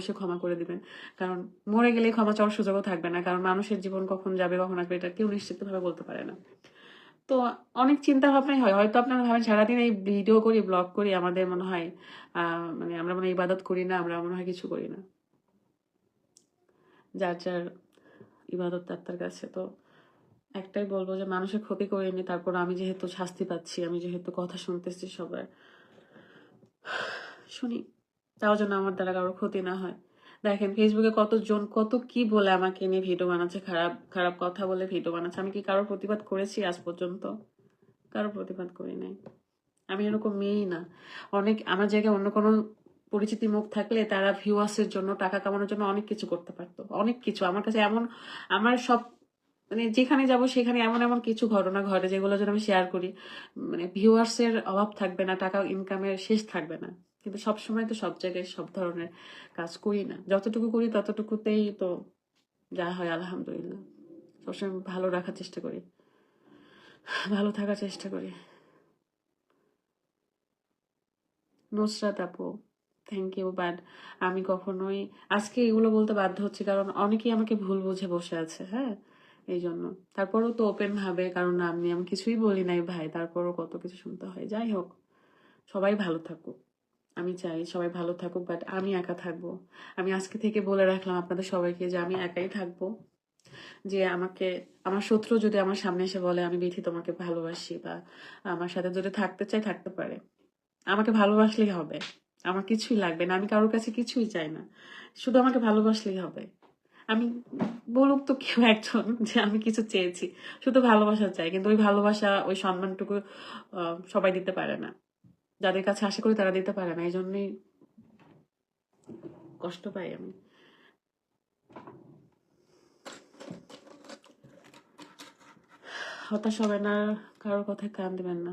অবশ্যই ক্ষমা করে দিবেন। কারণ মরে গেলে ক্ষমা চাওয়ার সুযোগও থাকবে না, কারণ মানুষের জীবন কখন যাবে, কখন আসবে, এটা কেউ নিশ্চিতভাবে বলতে পারে না। তো অনেক চিন্তা ভাবনাই হয়। হয়তো আপনারা ভাবেন, সারাদিন এই ভিডিও করি, ব্লগ করি, আমাদের মনে হয় মানে আমরা মনে হয় ইবাদত করি না, আমরা মনে হয় কিছু করি না। যার যার ইবাদত তার কাছে। তো একটাই বলব যে মানুষের ক্ষতি করিনি তারপর আমি যেহেতু শাস্তি পাচ্ছি, আমি যেহেতু কথা শুনতেছি সবার। শুনি। তাও যেন আমার দ্বারা কারোর ক্ষতি না হয়। দেখেন ফেসবুকে কতজন, কত কি বলে আমাকে নিয়ে ভিডিও বানাচ্ছে, খারাপ খারাপ কথা বলে ভিডিও বানাচ্ছে। আমি কি কারোর প্রতিবাদ করেছি আজ পর্যন্ত? কারোর প্রতিবাদ করি নাই। আমি এরকম মেয়েই না। অনেক, আমার জায়গায় অন্য কোনো পরিচিতি মুখ থাকলে তারা ভিউয়ার্সের জন্য, টাকা কামানোর জন্য অনেক কিছু করতে পারতো। অনেক কিছু। আমার কাছে এমন, আমার সব মানে যেখানে যাব সেখানে এমন এমন কিছু ঘটনা ঘটে যেগুলো যেন আমি শেয়ার করি। মানে ভিউয়ার্সের অভাব থাকবে না, টাকা ইনকামের শেষ থাকবে না। কিন্তু সব সময় তো সব জায়গায় সব ধরনের কাজ করি না। যতটুকু করি ততটুকুতেই তো যা হয় আলহামদুলিল্লাহ। সবসময় ভালো রাখার চেষ্টা করি। ভালো থাকার চেষ্টা করি। নুসরাত আপু থ্যাংক ইউ বাট আমি কখনোই, আজকে এগুলো বলতে বাধ্য হচ্ছি কারণ অনেকেই আমাকে ভুল বুঝে বসে আছে হ্যাঁ? এই জন্য তারপরও তো ওপেন ভাবে, কারণ আমি আমি কিছুই বলি নাই ভাই, তারপরও কত কিছু শুনতে হয়। যাই হোক, সবাই ভালো থাকুক। আমি চাই সবাই ভালো থাকুক বাট আমি একা থাকব। আমি আজকে থেকে বলে রাখলাম আপনাদের সবাইকে যে আমি একাই থাকব। যে আমাকে, আমার শত্রু যদি আমার সামনে এসে বলে, আমি বিথি, তোমাকে ভালোবাসি বা আমার সাথে যদি থাকতে চাই থাকতে পারে। আমাকে ভালোবাসলেই হবে। আমার কিছুই লাগবে না। আমি কারোর কাছে কিছুই চাই না। শুধু আমাকে ভালোবাসলেই হবে। আমি বলুক তো কেউ একজন যে আমি কিছু চেয়েছি। শুধু ভালোবাসা চাই, কিন্তু ওই ভালোবাসা, ওই সম্মানটুকু সবাই দিতে পারে না। যাদের কাছে আশা করি তারা দিতে পারে না এই জন্যই কষ্ট পাই আমি। হতাশ হবে না, কারোর কথায় কান দেবেন না।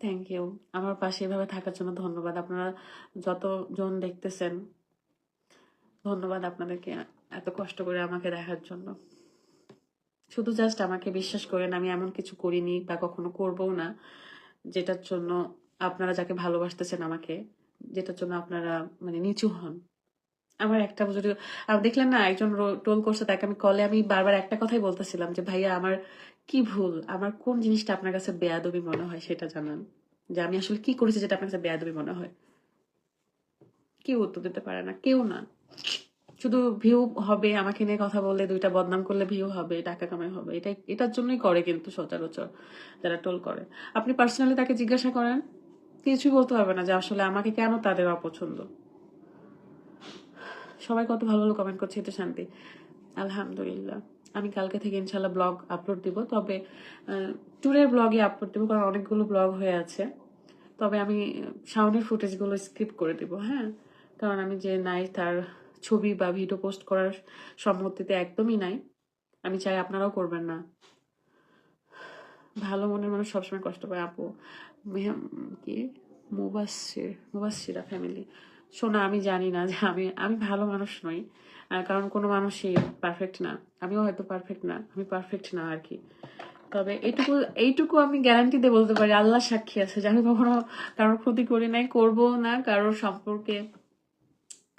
থ্যাংক ইউ আমার পাশে এভাবে থাকার জন্য ধন্যবাদ। আপনারা যতজন দেখতেছেন, ধন্যবাদ আপনাদেরকে এত কষ্ট করে আমাকে দেখার জন্য। শুধু জাস্ট আমাকে বিশ্বাস করেন, আমি এমন কিছু করিনি বা কখনো করবও না। যেটার জন্য আপনারা যাকে ভালোবাসতেছেন আমাকে, যেটার জন্য আপনারা মানে নিচু হন। আমার একটা যদি দেখলেন না, একজন টোল করছে, তাকে আমি কলে আমি বারবার একটা কথাই বলতেছিলাম যে, ভাইয়া, আমার কি ভুল? আমার কোন জিনিসটা আপনার কাছে বেয়াদবি মনে হয় সেটা জানান। যে আমি আসলে কি করেছি যেটা আপনার কাছে বেয়াদবি মনে হয়? কেউ উত্তর দিতে পারে না, কেউ না। শুধু ভিউ হবে, আমাকে নিয়ে কথা বললে, দুইটা বদনাম করলে ভিউ হবে, টাকা কামাই হবে। এটাই এটার জন্যই করে কিন্তু সচরাচর যারা টোল করে। আপনি পার্সোনালি তাকে জিজ্ঞাসা করেন, কিছুই বলতে পারবে না যে আসলে আমাকে কেন তাদের অপছন্দ। সবাই কত ভালো ভালো কমেন্ট করছে, এটা শান্তি। আলহামদুলিল্লাহ। আমি কালকে থেকে ইনশাল্লাহ ব্লগ আপলোড দিব। তবে ট্যুরের ব্লগে আপলোড দিব, কারণ অনেকগুলো ব্লগ হয়ে আছে। তবে আমি সাউন্ডের ফুটেজগুলো স্কিপ করে দিব হ্যাঁ? কারণ আমি যে নাই তার ছবি বা ভিডিও পোস্ট করার সম্মতিতে একদমই নাই। আমি চাই আপনারাও করবেন না। ভালো মনের মানুষ সবসময় কষ্ট পায়। আপু মেহ- কি? মুবাসির মুবাসিরা ফ্যামিলি শোনা আমি জানি না যে আমি আমি ভালো মানুষ নই। কারণ কোনো মানুষই পারফেক্ট না। আমিও হয়তো পারফেক্ট না। আমি পারফেক্ট না আর কি। তবে এইটুকু এইটুকু আমি গ্যারান্টি দিয়ে বলতে পারি আল্লাহ সাক্ষী আছে। যে আমি কখনো কারোর ক্ষতি করি নাই, করব না কারোর সম্পর্কে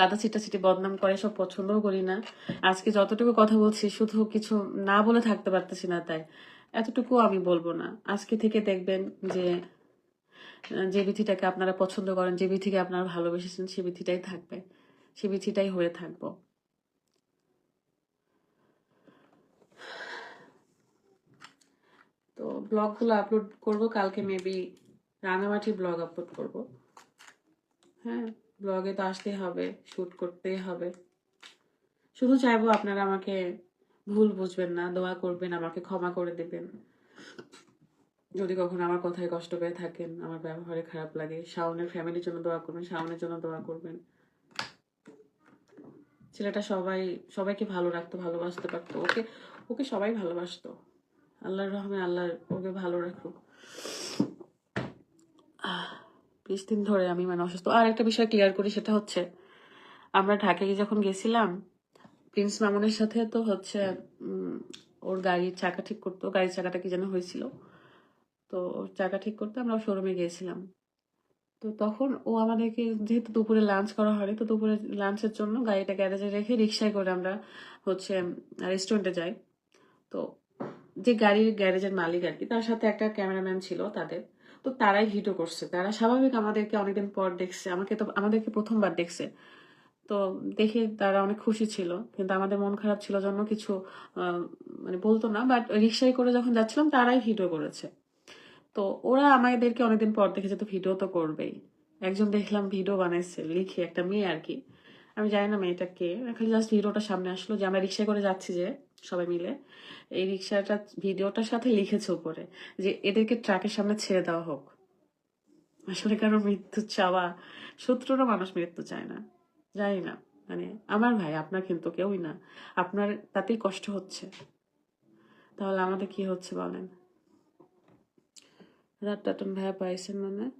কাদা ছিটাছিটি বদনাম করে সব পছন্দও করি না। আজকে যতটুকু কথা বলছি, শুধু কিছু না বলে থাকতে পারতেছি না তাই। এতটুকু আমি বলব না। আজকে থেকে দেখবেন যে যে বিধিটাকে আপনারা পছন্দ করেন, যে বিধিকে আপনারা ভালোবেসেছেন, সে বিধিটাই থাকবে। সে বিধিটাই হয়ে থাকব। তো ব্লগগুলো আপলোড করব, কালকে মেবি রাঙামাটির ব্লগ আপলোড করব। হ্যাঁ। ব্লগে তো আসতেই হবে শুট করতেই হবে। শুধু চাইব আপনারা আমাকে ভুল বুঝবেন না, দোয়া করবেন, আমাকে ক্ষমা করে দেবেন। যদি কখনো আমার কথায় কষ্ট পেয়ে থাকেন, আমার ব্যবহারে খারাপ লাগে, শাওনের ফ্যামিলির জন্য দোয়া করবেন, শাওনের জন্য দোয়া করবেন। ছেলেটা সবাই, সবাইকে ভালো রাখতো, ভালোবাসতে পারতো, ওকে ওকে সবাই ভালোবাসতো। আল্লাহর রহমে আল্লাহ ওকে ভালো রাখুক। বিশ দিন ধরে আমি মানে অসুস্থ। আর একটা বিষয় ক্লিয়ার করি, সেটা হচ্ছে আমরা ঢাকায় যখন গেছিলাম, প্রিন্স মামুনের সাথে তো হচ্ছে ওর গাড়ির চাকা ঠিক করতো, গাড়ির চাকাটা কি যেন হয়েছিল। তো ওর চাকা ঠিক করতে আমরা শোরুমে গিয়েছিলাম। তো তখন ও আমাদেরকে, যেহেতু দুপুরে লাঞ্চ করা হয়নি, তো দুপুরে লাঞ্চের জন্য গাড়িটা গ্যারেজে রেখে রিক্সায় করে আমরা হচ্ছে রেস্টুরেন্টে যাই। তো যে গাড়ির গ্যারেজের মালিক আর কি, তার সাথে একটা ক্যামেরাম্যান ছিল তাদের। তো তারাই ভিডিও করছে। তারা স্বাভাবিক আমাদেরকে অনেকদিন পর দেখছে। আমাকে তো, আমাদেরকে প্রথমবার দেখছে। তো দেখে তারা অনেক খুশি ছিল। কিন্তু আমাদের মন খারাপ ছিল জন্য কিছু মানে বলতো না। বাট রিক্সায় করে যখন যাচ্ছিলাম, তারাই ভিডিও করেছে। তো ওরা আমাদেরকে অনেকদিন পর দেখেছে, তো ভিডিও তো করবেই। একজন দেখলাম, ভিডিও বানাইছে, লিখে একটা মেয়ে আর কি। আমি জানি না মেয়েটা কে। খালি জাস্ট ভিডিওটা সামনে আসলো যে আমরা রিক্সায় করে যাচ্ছি যে, সবাই মিলে। এই রিক্সাটা ভিডিওটার সাথে লিখেছে উপরে যে, এদেরকে ট্রাকের সামনে ছেড়ে দেওয়া হোক। আসলে কারও মৃত্যু চাওয়া শত্রুরা মানুষ মৃত্যু চায় না। জানি না। মানে আমার ভাই, আপনার কিন্তু কেউই না। আপনার তাতেই কষ্ট হচ্ছে। তাহলে আমাদের কি হচ্ছে বলেন? রাত টাটন ভাইয়া পাইছেন মানে?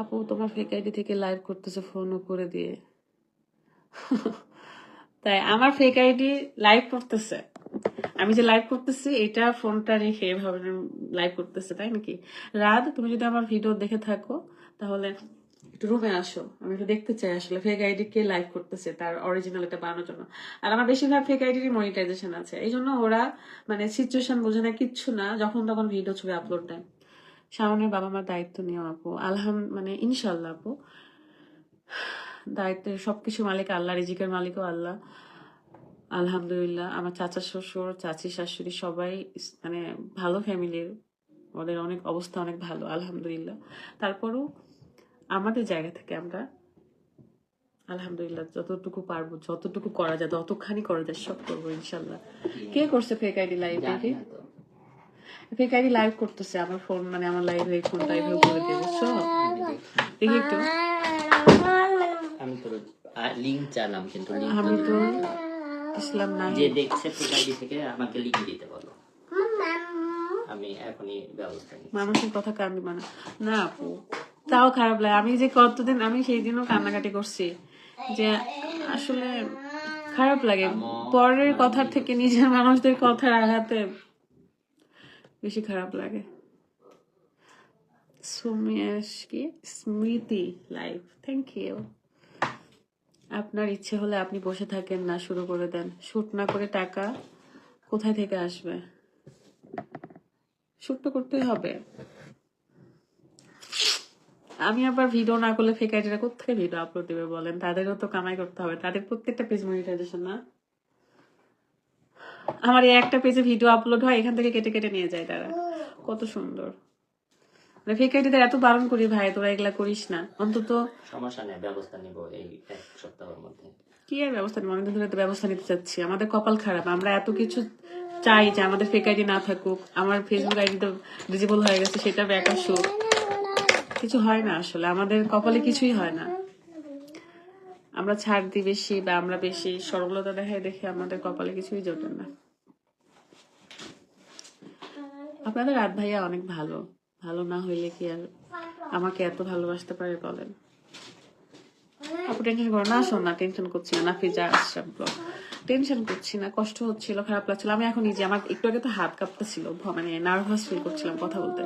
আপু, তোমার ফেক আইডি থেকে লাইভ করতেছে ফোন করে দিয়ে। তাই আমার ফেক আইডি লাইভ করতেছে। আমি যে লাইভ করতেছি, এটা ফোনটা রেখে এভাবে লাইভ করতেছে, তাই নাকি? রাত তুমি যদি আমার ভিডিও দেখে থাকো, তাহলে একটু রুমে আসো। আমি একটু দেখতে চাই আসলে ফেক আইডি কে লাইভ করতেছে, তার অরিজিনাল এটা বানানোর জন্য। আর আমার বেশিরভাগ ফেক আইডিরই মনিটাইজেশন আছে। এই জন্য ওরা মানে সিচুয়েশন বোঝে না, কিচ্ছু না, যখন তখন ভিডিও ছবি আপলোড দেয়। সামনের বাবা মার দায়িত্ব নিও আপু। আলহাম মানে ইনশাল্লাহ আপু। দায়িত্বের সবকিছু মালিক আল্লাহ রিজিকের মালিকও আল্লাহ। আলহামদুলিল্লাহ আমার চাচা শ্বশুর চাচি শাশুড়ি সবাই মানে ভালো ফ্যামিলির ওদের অনেক অবস্থা অনেক ভালো আলহামদুলিল্লাহ। তারপরও আমাদের জায়গা থেকে আমরা আলহামদুলিল্লাহ যতটুকু পারব যতটুকু করা যায় যতখানি করা যায় সব করব ইনশাল্লাহ। কে করছে ফেক আইডি লাইভ জানি দেখি না তো। ফেক আইডি লাইভ করতেছে আমার ফোন মানে আমার লাইভ এই ফোন লাইভ করে দিয়ে বুঝছ দেখি একটু আমি তো লিঙ্ক চালাম কিন্তু link আমি তো ইসলাম নাই যে দেখছে ফেকাইডি থেকে আমাকে লিঙ্ক দিতে বলো। আমি এখনই ব্যবস্থা নিই মানুষের কথা কান দিবা না না আপু তাও খারাপ লাগে। আমি যে কতদিন আমি সেই দিনও কান্নাকাটি করছি যে আসলে খারাপ লাগে। পরের কথার থেকে নিজের মানুষদের কথার আঘাতে বেশি খারাপ লাগে। সুমেশ কি স্মৃতি লাইফ থ্যাংক ইউ আপনার ইচ্ছে হলে আপনি বসে থাকেন না, শুরু করে দেন। শুট না করে টাকা কোথায় থেকে আসবে? শুট তো করতেই হবে। আমি আবার ভিডিও না করলে ফেক কোথেকে ভিডিও আপলোড দেবে বলেন? তাদেরও তো কামাই করতে হবে। তাদের প্রত্যেকটা পেজ মনিটাইজেশন না? আমার এই একটা পেজে ভিডিও আপলোড হয় এখান থেকে কেটে কেটে নিয়ে যায় তারা। কত সুন্দর। মানে ফেক আইডিদের এত বারণ করি ভাই তোরা এগুলা করিস না। অন্তত সমস্যা নেই ব্যবস্থা নিব এই এক সপ্তাহের মধ্যে। কি আর ব্যবস্থা নেব? অনেকদিন ধরে তো ব্যবস্থা নিতে চাচ্ছি। আমাদের কপাল খারাপ। আমরা এত কিছু চাই যে আমাদের ফেক আইডি না থাকুক। আমার ফেসবুক আইডি তো ডিজেবল হয়ে গেছে সেটা ব্যাক আসুক। কিছু হয় না আসলে। আমাদের কপালে কিছুই হয় না। আমরা ছাড় দিই বেশি বা আমরা বেশি। সরলতা দেখায় দেখে আমাদের কপালে কিছুই জোটে না। আপনাদের রাত ভাইয়া অনেক ভালো। ভালো না হইলে কি আর আমাকে এত ভালোবাসতে পারে বলেন? আপু টেনশন করো না শোন না টেনশন করছি না। নাফিজা আশরাফ ব্লগ টেনশন করছি না কষ্ট হচ্ছিল খারাপ লাগছিল। আমি এখন নিজে আমার একটু আগে তো হাত কাঁপতেছিল মানে নার্ভাস ফিল করছিলাম কথা বলতে।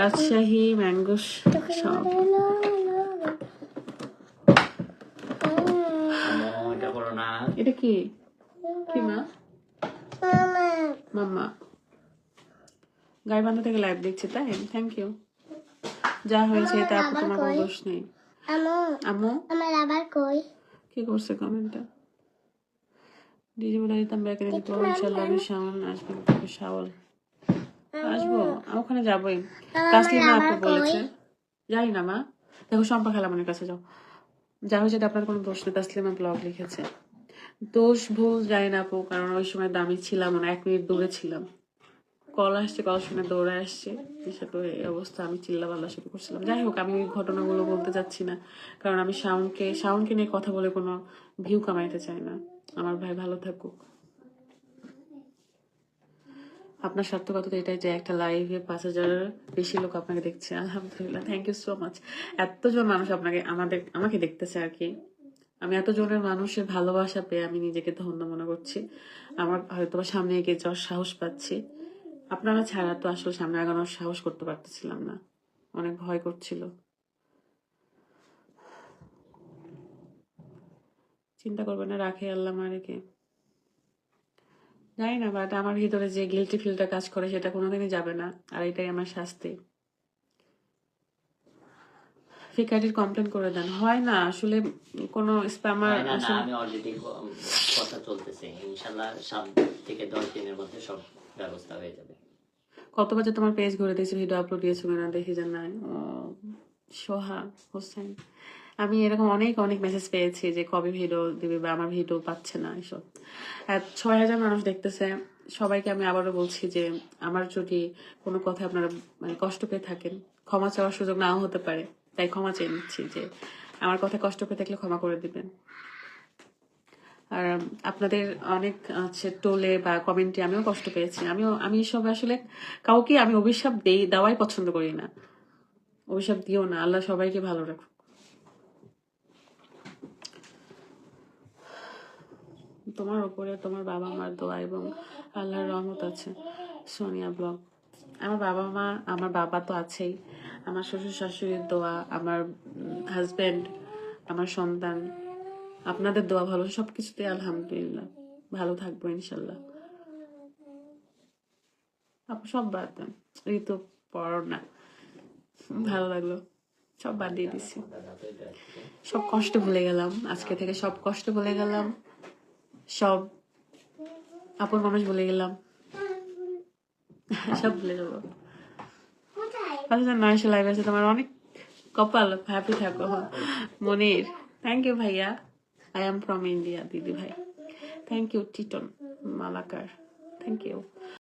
রাজশাহী ম্যাঙ্গো সব। এটা করো না। এটা কি? কি মা মাম্মা। গাইবান্ধা থেকে লাইভ দেখছি তাই? থ্যাংক ইউ যা হয়েছে এটা আপু তোমার কোনো দোষ নেই। আমু। আমার আবার কই? কি করছে কমেন্টটা ডিজে বলে দিতাম ব্যাকে দিত ইনশাল্লাহ আমি শাওন আসবেন তবে শাওল আসব আমি। ওখানে যাবোই। তাসলিমা আপু বলেছে। জানি না মা। দেখো শম্পা খালামনের কাছে যাও। যা হয়েছে আপনার কোনো দোষ নেই। তাসলিমা ব্লগ লিখেছে। দোষ ভুল জানি না আপু, কারণ ওই সময় দামি ছিলাম না এক মিনিট দূরে ছিলাম। কল আসছে, কল শুনে দৌড়ে আসছে। সেটা এই অবস্থা, আমি চিল্লা পাল্লা শুরু করছিলাম। যাই হোক, আমি ওই ঘটনাগুলো বলতে চাচ্ছি না, কারণ আমি শাওনকে শাওনকে নিয়ে কথা বলে কোনো ভিউ কামাইতে চাই না। আমার ভাই ভালো থাকুক। আপনার সার্থকতা তো এটাই যে একটা লাইভে পাঁচ হাজারের বেশি লোক আপনাকে দেখছে। আলহামদুলিল্লাহ থ্যাংক ইউ সো মাচ এতজন মানুষ আপনাকে, আমাদের, আমাকে দেখতেছে আর কি। আমি এতজনের মানুষের ভালোবাসা পেয়ে আমি নিজেকে ধন্য মনে করছি। আমার হয়তো সামনে এগিয়ে যাওয়ার সাহস পাচ্ছি। আপনারা ছাড়া তো আসলে সামনে আগানোর সাহস করতে পারতেছিলাম না। অনেক ভয় করছিল। চিন্তা করবে না, রাখে আল্লাহ মারেকে জানি না বাট আমার ভিতরে যে গিলটি ফিলটা কাজ করে, সেটা কোনোদিনই যাবে না। আর এটাই আমার শাস্তি। ফিকাটির কমপ্লেন করে দেন। হয় না আসলে কোনো স্প্যামার না, না, আমি অলরেডি কথা চলতেছে। ইনশাল্লাহ সাত থেকে দশ দিনের মধ্যে সব ব্যবস্থা হয়ে যাবে। কত বাজে তোমার পেজ ঘুরে দিয়েছি ভিডিও আপলোড দিয়েছ কিনা দেখি যে না সোহা হোসেন। আমি এরকম অনেক অনেক মেসেজ পেয়েছি যে কবে ভিডিও দিবে বা আমার ভিডিও পাচ্ছে না এসব। ছয় হাজার মানুষ দেখতেছে। সবাইকে আমি আবারও বলছি যে আমার যদি কোনো কথা আপনারা মানে কষ্ট পেয়ে থাকেন ক্ষমা চাওয়ার সুযোগ নাও হতে পারে। তাই ক্ষমা চেয়ে নিচ্ছি যে আমার কথা কষ্ট পেয়ে থাকলে ক্ষমা করে দিবেন। আর আপনাদের অনেক আছে টোলে বা কমেন্টে আমিও কষ্ট পেয়েছি। আমিও, আমি সব আসলে কাউকে আমি অভিশাপ দেই, দেওয়াই পছন্দ করি না। অভিশাপ দিও না, আল্লাহ সবাইকে ভালো রাখুক। তোমার উপরে তোমার বাবা মার দোয়া এবং আল্লাহর রহমত আছে। সোনিয়া ব্লগ। আমার বাবা মা, আমার বাবা তো আছেই। আমার শ্বশুর শাশুড়ির দোয়া, আমার হাজবেন্ড আমার সন্তান, আপনাদের দোয়া ভালো সব সবকিছুতে আলহামদুলিল্লাহ, ভালো থাকব ইনশাল্লাহ। সব বাদ দেন ঋতু পড়ো না, ভালো লাগল, সব বাদ দিয়ে দিছি। সব কষ্ট ভুলে গেলাম, আজকে থেকে সব কষ্ট ভুলে গেলাম, সব আপন মানুষ ভুলে গেলাম, সব ভুলে যাব। আচ্ছা নয়শো লাইভ আছে তোমার অনেক কপাল হ্যাপি থাকো মনির থ্যাংক ইউ ভাইয়া। আই এম ফ্রম ইন্ডিয়া দিদি ভাই। Thank you Titon Malakar thank you